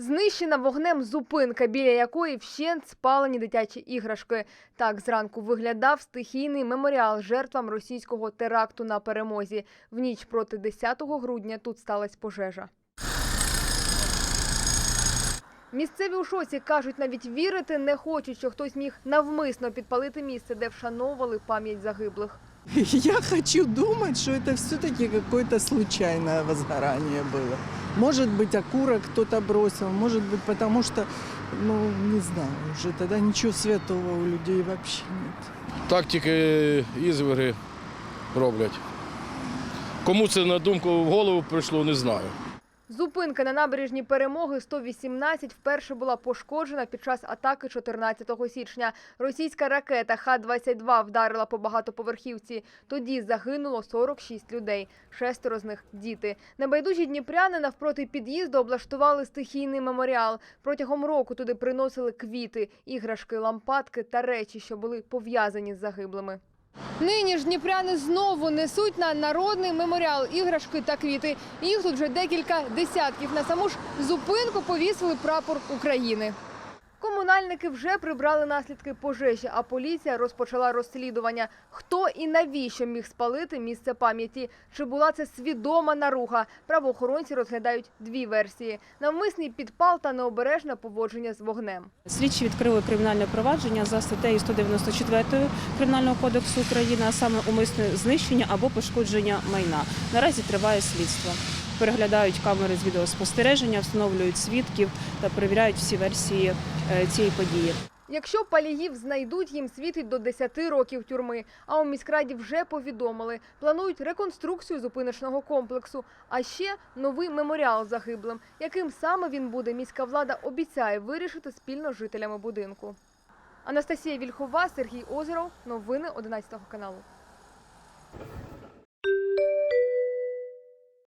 Знищена вогнем зупинка, біля якої вщент спалені дитячі іграшки. Так зранку виглядав стихійний меморіал жертвам російського теракту на перемозі. В ніч проти 10 грудня тут сталася пожежа. Місцеві у шоці кажуть, навіть вірити не хочуть, що хтось міг навмисно підпалити місце, де вшановували пам'ять загиблих. Я хочу думать, что это все-таки какое-то случайное возгорание было. Может быть, окурок кто-то бросил, может быть, потому что, ну, не знаю, уже тогда ничего святого у людей вообще нет. Так тільки ізвери роблять. Кому це на думку в голову прийшло, не знаю. Зупинка на набережній перемоги 118 вперше була пошкоджена під час атаки 14 січня. Російська ракета Х-22 вдарила по багатоповерхівці. Тоді загинуло 46 людей. Шестеро з них діти. Небайдужі дніпряни навпроти під'їзду облаштували стихійний меморіал. Протягом року туди приносили квіти, іграшки, лампадки та речі, що були пов'язані з загиблими. Нині ж дніпряни знову несуть на народний меморіал іграшки та квіти. Їх тут вже декілька десятків. На саму ж зупинку повісили прапор України. Комунальники вже прибрали наслідки пожежі, а поліція розпочала розслідування. Хто і навіщо міг спалити місце пам'яті? Чи була це свідома наруга? Правоохоронці розглядають дві версії: навмисний підпал та необережне поводження з вогнем. Слідчі відкрили кримінальне провадження за статтею 194 Кримінального кодексу України, а саме умисне знищення або пошкодження майна. Наразі триває слідство. Переглядають камери з відеоспостереження, встановлюють свідків та перевіряють всі версії е, цієї події. Якщо паліїв знайдуть, їм світить до 10 років тюрми. А у міськраді вже повідомили, планують реконструкцію зупиночного комплексу, а ще новий меморіал загиблим. Яким саме він буде, міська влада обіцяє вирішити спільно з жителями будинку. Анастасія Вільхова, Сергій Озеров. Новини 11 каналу.